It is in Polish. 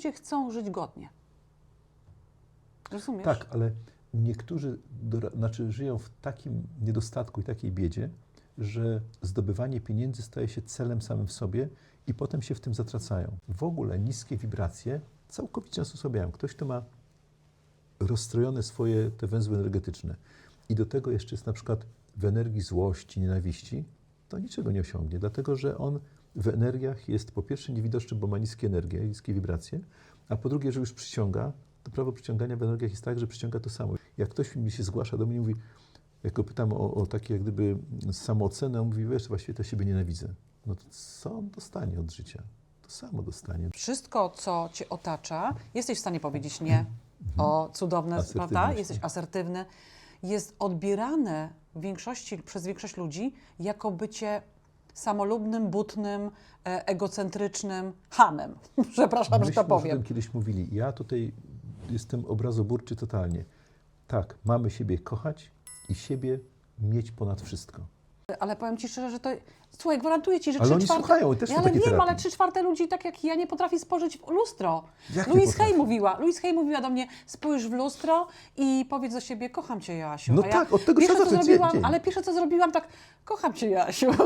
ludzie chcą żyć godnie. Rozumiesz? Tak, ale niektórzy dora- znaczy żyją w takim niedostatku i takiej biedzie, że zdobywanie pieniędzy staje się celem samym w sobie i potem się w tym zatracają. W ogóle niskie wibracje całkowicie nas osłabiają. Ktoś, kto ma rozstrojone swoje te węzły energetyczne i do tego jeszcze jest na przykład w energii złości, nienawiści, to niczego nie osiągnie, dlatego że on w energiach jest po pierwsze niewidoczny, bo ma niskie energie, niskie wibracje, a po drugie, że już przyciąga, to prawo przyciągania w energiach jest tak, że przyciąga to samo. Jak ktoś mi się zgłasza do mnie i mówi, jak go pytam o, o takie jak gdyby samoocenę, on mówi, wiesz, właściwie to siebie nienawidzę. No to co on dostanie od życia? To samo dostanie. Wszystko, co cię otacza, jesteś w stanie powiedzieć nie. O, cudowne, prawda? Jesteś asertywny. Jest odbierane większości, przez większość ludzi jako bycie samolubnym, butnym, e, egocentrycznym hamem. Przepraszam, że Myśmy to już o powiem. tym kiedyś mówili. Ja tutaj jestem obrazoburczy totalnie. Tak, mamy siebie kochać i siebie mieć ponad wszystko. Ale powiem Ci szczerze, że to... Słuchaj, gwarantuję Ci, że Ale trzy oni czwarte... słuchają też są ale takie wiem, terapie. ale trzy czwarte ludzi, tak jak ja, nie potrafi spojrzeć w lustro. Jak nie Louise Hay potrafi? mówiła, Louise Hay mówiła do mnie, spójrz w lustro i powiedz do siebie, kocham Cię, Jasiu. No tak, od tego pierwsze, trzeba co zacząć zrobiłam, dzień. Ale pierwsze, co zrobiłam, tak, kocham Cię, Jasiu.